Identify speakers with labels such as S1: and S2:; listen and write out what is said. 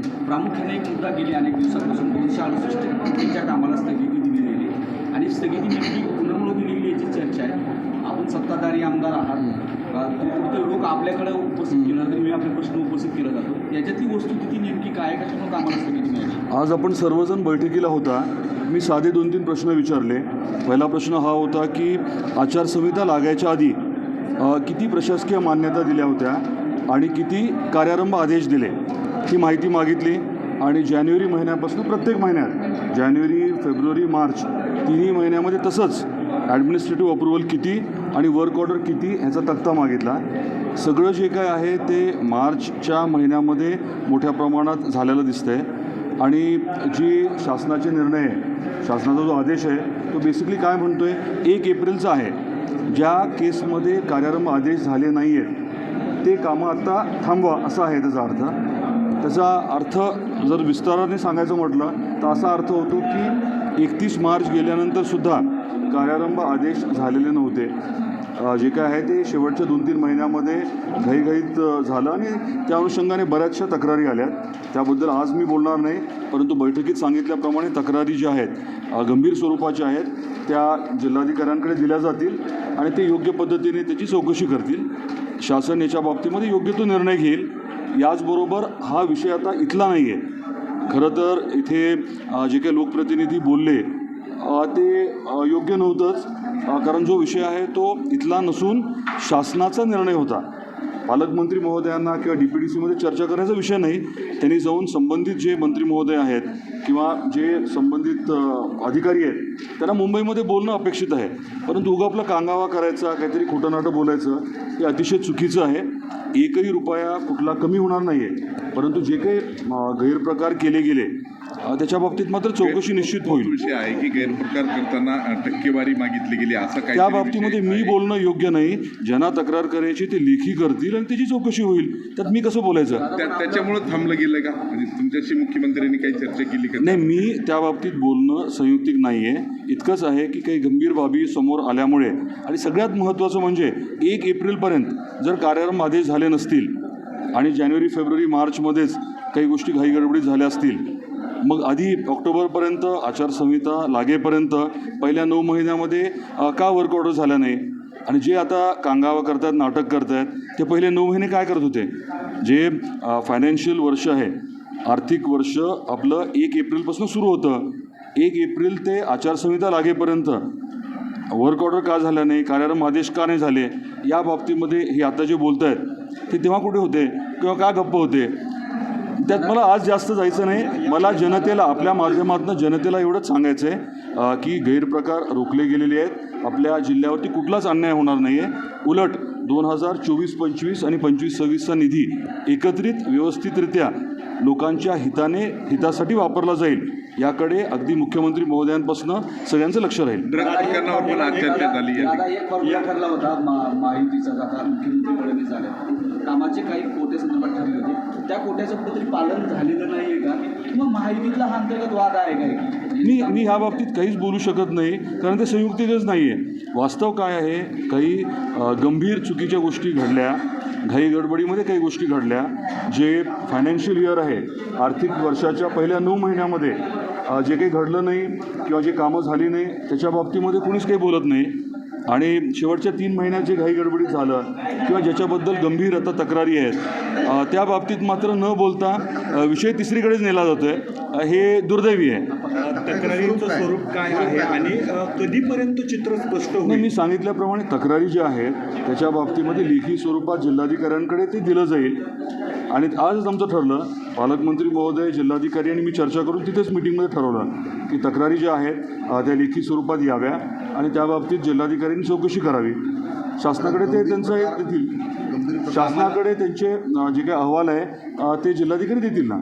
S1: प्रामुख्याने एक मुद्दा गेली अनेक दिवसापासून दोनशे अडुसष्ट कोटींच्या कामाला स्थगिती दिली गेली आणि स्थगिती नेमकी कुणामुळे दिली गेली याची चर्चा आहे. आपण सत्ताधारी आमदार आहात. ते लोक आपल्याकडे उपस्थित केलं जातं मी आपले प्रश्न उपस्थित केला जातो. याच्यातली वस्तुस्थिती नेमकी काय कशामुळे कामाला स्थगिती मिळाली?
S2: आज आपण सर्वजण बैठकीला होता. मी साधे दोन तीन प्रश्न विचारले. पहिला प्रश्न हा होता की आचारसंहिता लागायच्या आधी किती प्रशासकीय मान्यता दिल्या होत्या आणि किती कार्यारंभ आदेश दिले? ही माहिती मागितली आणि जानेवारी महिन्यापासून प्रत्येक महिन्यात जानेवारी फेब्रुवारी मार्च तिन्ही महिन्यामध्ये तसंच ॲडमिनिस्ट्रेटिव्ह अप्रुव्हल किती आणि वर्क ऑर्डर किती ह्याचा तक्ता मागितला. सगळं जे काय आहे ते मार्चच्या महिन्यामध्ये मोठ्या प्रमाणात झालेलं दिसतंय. आणि जी शासनाचे निर्णय आहे शासनाचा जो आदेश आहे तो बेसिकली काय म्हणतो आहे एक एप्रिलचा आहे. ज्या केसमध्ये कार्यारंभ आदेश झाले नाही आहेत ते कामं आत्ता थांबवा असा आहे त्याचा अर्थ. त्याचा अर्थ जर विस्ताराने सांगायचं म्हटलं तर असा अर्थ होतो की एकतीस मार्च गेल्यानंतरसुद्धा कार्यारंभ आदेश झालेले नव्हते. जे काय आहे ते शेवटच्या दोन तीन महिन्यामध्ये घाईघाईत झालं आणि त्या अनुषंगाने बऱ्याचशा तक्रारी आल्या. त्याबद्दल आज मी बोलणार नाही परंतु बैठकीत सांगितल्याप्रमाणे तक्रारी ज्या आहेत गंभीर स्वरूपाच्या आहेत त्या जिल्हाधिकाऱ्यांकडे दिल्या जातील आणि ते योग्य पद्धतीने त्याची चौकशी करतील. शासन याच्या बाबतीमध्ये योग्य तो निर्णय घेईल. याचबरोबर हा विषय आता इथला नाही आहे खरं तर इथे जे काही लोकप्रतिनिधी बोलले ते योग्य नव्हतंच. कारण जो विषय आहे तो इथला नसून शासनाचा निर्णय होता. पालकमंत्री महोदयांना किंवा डी पी डी सीमध्ये चर्चा करण्याचा विषय नाही. त्यांनी जाऊन संबंधित जे मंत्री महोदय आहेत किंवा जे संबंधित अधिकारी आहेत त्यांना मुंबईमध्ये बोलणं अपेक्षित आहे. परंतु उगा आपला कांगावा करायचा काहीतरी खोटं नाटं बोलायचं हे अतिशय चुकीचं आहे. एकही रुपया कुठला कमी होणार नाही आहे परंतु जे काही गैरप्रकार केले गेले त्याच्या बाबतीत मात्र चौकशी निश्चित होईल.
S3: विषय आहे की गैरप्रकार करताना टक्केवारी मागितली गेली असं काही
S2: त्या बाबतीमध्ये मी बोलणं योग्य नाही. ज्यांना तक्रार करायची ते लेखी करतील आणि त्याची चौकशी होईल. त्यात मी कसं बोलायचं?
S3: त्याच्यामुळे थांबलं गेलं का? म्हणजे तुमच्याशी मुख्यमंत्र्यांनी काही चर्चा केली का?
S2: नाही मी त्या बाबतीत बोलणं संयुक्तिक नाही आहे इतकंच आहे की काही गंभीर बाबी समोर आल्यामुळे. आणि सगळ्यात महत्त्वाचं म्हणजे एक एप्रिलपर्यंत जर कार्यारंभ आदेश झाले नसतील आणि जानेवारी फेब्रुवारी मार्चमध्येच काही गोष्टी घाईगडबडीत झाल्या असतील मग आधी ऑक्टोबरपर्यंत आचारसंहिता लागेपर्यंत पहिल्या नऊ महिन्यामध्ये का वर्क ऑर्डर झाल्या नाही? आणि जे आता कांगावा करतात नाटक करतायत ते पहिले नऊ महिने काय करत होते? जे फायनान्शियल वर्ष आहे आर्थिक वर्ष आपलं एक एप्रिलपासून सुरू होतं. एक एप्रिल ते आचारसंहिता लागेपर्यंत. वर्क ऑर्डर का झाला नाही? कार्यारंभ आदेश का नाही झाले? या बाबतीमध्ये हे आता जे बोलत आहेत ते तेव्हा कुठे होते? किंवा का गप्प होते? त्यात मला आज जास्त जायचं नाही. मला जनतेला आपल्या माध्यमातून जनतेला एवढंच सांगायचं आहे की गैरप्रकार रोखले गेलेले आहेत. आपल्या जिल्ह्यावरती कुठलाच अन्याय होणार नाही आहे उलट दोन हजार चोवीस पंचवीस आणि पंचवीस सव्वीसचा निधी एकत्रित व्यवस्थितरित्या लोकांच्या हिताने हितासाठी वापरला जाईल याकडे अगदी मुख्यमंत्री महोदयांपासून सगळ्यांचं लक्ष राहील.
S3: झाली
S1: दादा कामाचे काही कोटे संदर्भात ठरले होते. त्या कोट्याचं कुठेतरी पालन झालेलं नाही आहे का? किंवा महायुतीतला हा अंतर्गत वाद आहे काय
S2: मी मी ह्या बाबतीत काहीच बोलू शकत नाही कारण ते संयुक्तिकच नाही आहे वास्तव काय आहे? काही गंभीर चुकीच्या गोष्टी घडल्या घाई गडबडीमध्ये काही गोष्टी घडल्या जे फायनान्शियल इयर आहे आर्थिक वर्षाच्या पहिल्या नऊ महिन्यामध्ये जे काही घडलं नाही किंवा जे कामं झाली नाही त्याच्या बाबतीमध्ये कुणीच काही बोलत नाही. आणि शेवटच्या तीन महिन्यात जे घाई गडबडीत झालं किंवा ज्याच्याबद्दल गंभीर आता तक्रारी आहेत त्या बाबतीत मात्र न बोलता विषय तिसरीकडेच नेला जातो आहे हे दुर्दैवी आहे.
S4: तक्रारींचं स्वरूप काय आहे आणि कधीपर्यंत चित्र स्पष्ट
S2: नाही
S4: होईल?
S2: मी सांगितल्याप्रमाणे तक्रारी ज्या आहेत त्याच्या बाबतीमध्ये लेखी स्वरूपात जिल्हाधिकाऱ्यांकडे ते दिलं जाईल. आणि आजच आमचं ठरलं पालकमंत्री महोदय जिल्हाधिकारी आणि मी चर्चा करून तिथेच मिटिंगमध्ये ठरवलं की तक्रारी ज्या आहेत त्या लेखी स्वरूपात याव्या. आणि त्याबाबतीत जिल्हाधिकाऱ्यांनी चौकशी करावी. शासनाकडे ते त्यांचं हे देतील. शासनाकडे त्यांचे जे काही अहवाल आहे ते जिल्हाधिकारी देतील ना?